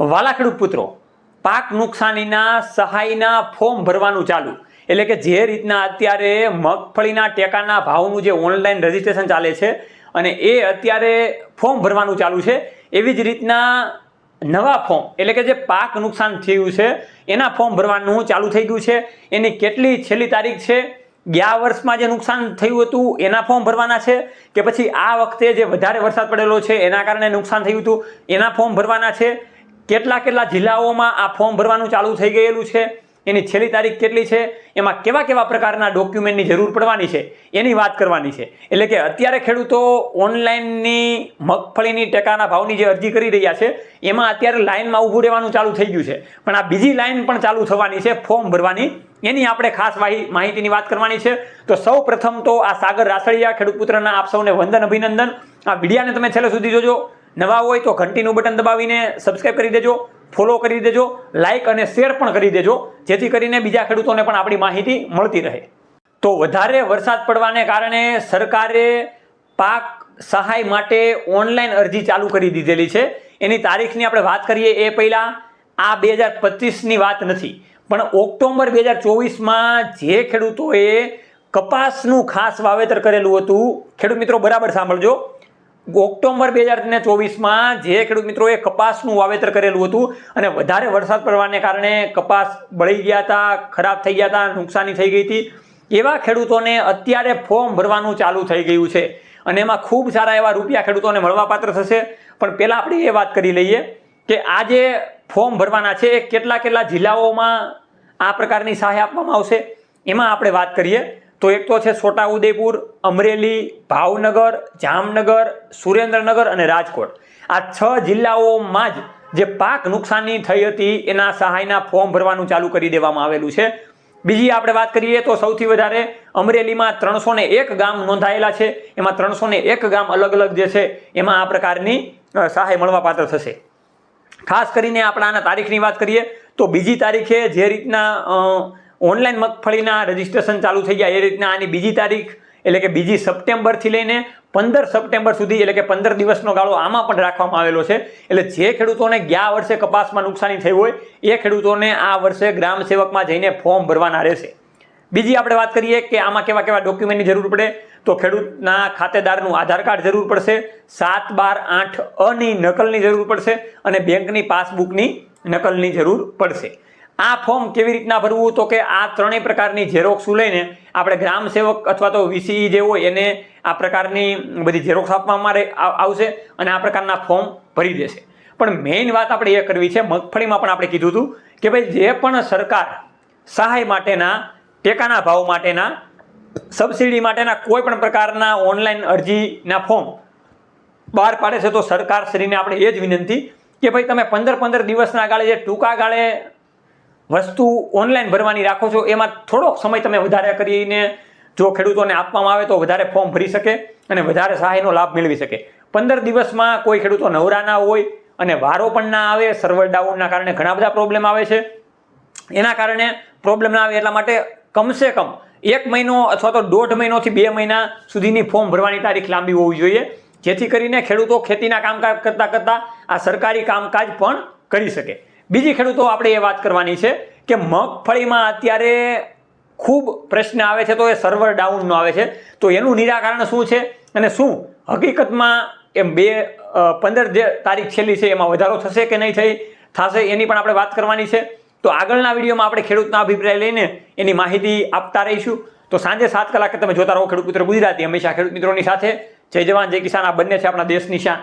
વાલા પુત્રો, પાક નુકસાનીના સહાયના ફોર્મ ભરવાનું ચાલુ. એટલે કે જે રીતના અત્યારે મગફળીના ટેકાના ભાવનું જે ઓનલાઈન રજીસ્ટ્રેશન ચાલે છે અને એ અત્યારે ફોર્મ ભરવાનું ચાલુ છે, એવી જ રીતના નવા ફોર્મ, એટલે કે જે પાક નુકસાન થયું છે, એના ફોર્મ ભરવાનું ચાલુ થઈ ગયું છે. એની કેટલી છેલ્લી તારીખ છે, ગયા વર્ષમાં જે નુકસાન થયું હતું, એના ફોર્મ ભરવાના છે, કે પછી આ વખતે જે વધારે વરસાદ પડેલો છે, એના કારણે નુકસાન થયું હતું, એના ફોર્મ ભરવાના છે. કેટલા કેટલા જિલ્લાઓમાં આ ફોર્મ ભરવાનું ચાલુ થઈ ગયેલું છે? એની છેલ્લી તારીખ કેટલી છે? એમાં કેવા કેવા પ્રકારના ડોક્યુમેન્ટની જરૂર પડવાની છે? એની વાત કરવાની છે. એટલે કે અત્યારે ખેડૂતો ઓનલાઈનની મગફળીની ટેકાના ભાવની જે અરજી કરી રહ્યા છે, એમાં અત્યારે લાઇનમાં ઊભું રહેવાનું ચાલુ થઈ ગયું છે. પણ આ બીજી લાઇન પણ ચાલુ થવાની છે, ફોર્મ ભરવાની. એની આપણે ખાસ માહિતીની વાત કરવાની છે. તો સૌ તો આ સાગર રાસળિયા ખેડૂત પુત્રના આપ સૌને વંદન અભિનંદન. આ વિડીયાને તમે છેલ્લે સુધી જોજો. નવા હોય તો ઘંટીનું બટન દબાવીને સબસ્ક્રાઈબ કરી દેજો ફોલો કરી દેજો લાઇક અને શેર પણ કરી દેજો, જેથી કરીને બીજા ખેડૂતોને પણ આપણી માહિતી મળતી રહે. તો વધારે વરસાદ પડવાને કારણે સરકારે પાક સહાય માટે ઓનલાઈન અરજી ચાલુ કરી દીધેલી છે. એની તારીખની આપણે વાત કરીએ એ પહેલાં. આ બે હજાર પચીસની વાત નથી. પણ ઓક્ટોબર બે હજાર ચોવીસમાં જે ખેડૂતોએ કપાસનું ખાસ વાવેતર કરેલું હતું, ખેડૂત મિત્રો બરાબર સાંભળજો. ઓક્ટોબર બે હજાર ને ચોવીસમાં જે ખેડૂત મિત્રોએ કપાસનું વાવેતર કરેલું હતું અને વધારે વરસાદ પડવાને કારણે કપાસ બળી ગયા હતા, ખરાબ થઈ ગયા હતા, નુકસાની થઈ ગઈ હતી. એવા ખેડૂતોને અત્યારે ફોર્મ ભરવાનું ચાલુ થઈ ગયું છે અને એમાં ખૂબ સારા એવા રૂપિયા ખેડૂતોને મળવાપાત્ર થશે. પણ પહેલાં આપણે એ વાત કરી લઈએ કે આ જે ફોર્મ ભરવાના છે એ કેટલા કેટલા જિલ્લાઓમાં આ પ્રકારની સહાય આપવામાં આવશે. એમાં આપણે વાત કરીએ. તો એક તો છે છોટાઉદેપુર, અમરેલી, ભાવનગર, જામનગર, સુરેન્દ્રનગર અને રાજકોટ. આ છ જિલ્લાઓમાં જ જે પાક નુકસાની થઈ હતી, એના સહાયના ફોર્મ ભરવાનું ચાલુ કરી દેવામાં આવેલું છે. બીજી આપણે વાત કરીએ તો સૌથી વધારે અમરેલીમાં ત્રણસો ને એક ગામ નોંધાયેલા છે. એમાં ત્રણસો ને એક ગામ અલગ અલગ જે છે, એમાં આ પ્રકારની સહાય મળવાપાત્ર થશે. ખાસ કરીને આપણે આના તારીખની વાત કરીએ તો બીજી તારીખે જે રીતના ઓનલાઈન મગફળીના રજીસ્ટ્રેશન ચાલુ થઈ ગયા. એ રીતના આની બીજી તારીખ, એટલે કે બીજી સપ્ટેમ્બરથી લઈને પંદર સપ્ટેમ્બર સુધી, એટલે કે પંદર દિવસનો ગાળો આમાં પણ રાખવામાં આવેલો છે. એટલે જે ખેડૂતોને ગયા વર્ષે કપાસમાં નુકસાની થઈ હોય, એ ખેડૂતોને આ વર્ષે ગ્રામ સેવકમાં જઈને ફોર્મ ભરવાના રહેશે. બીજી આપણે વાત કરીએ કે આમાં કેવા કેવા ડોક્યુમેન્ટની જરૂર પડે, તો ખેડૂતના ખાતેદારનું આધાર કાર્ડ જરૂર પડશે, સાત બાર આઠ અની નકલની જરૂર પડશે અને બેંકની પાસબુકની નકલની જરૂર પડશે. આ ફોર્મ કેવી રીતના ભરવું? તો કે આ ત્રણેય પ્રકારની ઝેરોક્સ લઈને આપણે ગ્રામ સેવક અથવા તો વીસીઈ જે હોય એને આ પ્રકારની બધી ઝેરોક્સ આપવામાં આવશે અને આ પ્રકારના ફોર્મ ભરી દેશે. પણ મેઇન વાત આપણે એ કરવી છે, મગફળીમાં પણ આપણે કીધું હતું કે ભાઈ જે પણ સરકાર સહાય માટેના, ટેકાના ભાવ માટેના, સબસિડી માટેના કોઈ પણ પ્રકારના ઓનલાઈન અરજીના ફોર્મ બહાર પાડે છે, તો સરકારશ્રીને આપણે એ જ વિનંતી કે ભાઈ તમે પંદર પંદર દિવસના ગાળે જે ટૂંકા ગાળે વસ્તુ ઓનલાઈન ભરવાની રાખો છો, એમાં થોડોક સમય તમે વધારે કરીને જો ખેડૂતોને આપવામાં આવે તો વધારે ફોર્મ ભરી શકે અને વધારે સહાયનો લાભ મેળવી શકે. પંદર દિવસમાં કોઈ ખેડૂતો નવરા ના હોય અને વારો પણ ના આવે સર્વર ડાઉનના કારણે ઘણા બધા પ્રોબ્લેમ આવે છે. એના કારણે પ્રોબ્લેમ ના આવે એટલા માટે કમસે કમ એક મહિનો અથવા તો દોઢ મહિનોથી બે મહિના સુધીની ફોર્મ ભરવાની તારીખ લાંબી હોવી જોઈએ. જેથી કરીને ખેડૂતો ખેતીના કામકાજ કરતાં કરતાં આ સરકારી કામકાજ પણ કરી શકે. બીજી ખેડૂતો આપણે એ વાત કરવાની છે કે મગફળીમાં અત્યારે ખૂબ પ્રશ્ન આવે છે તો એ સર્વર ડાઉનનો આવે છે. તો એનું નિરાકરણ શું છે અને શું હકીકતમાં એમ બે પંદર જે તારીખ છેલ્લી છે એમાં વધારો થશે કે નહીં થઈ? થશે એની પણ આપણે વાત કરવાની છે. તો આગળના વિડીયોમાં આપણે ખેડૂતના અભિપ્રાય લઈને એની માહિતી આપતા રહીશું. તો સાંજે સાત કલાકે તમે જોતા રહો ખેડૂત મિત્ર ગુજરાતી. હંમેશા ખેડૂત મિત્રોની સાથે. જય જવાન, જય કિસાન. આ બંને છે આપણા દેશની શાન.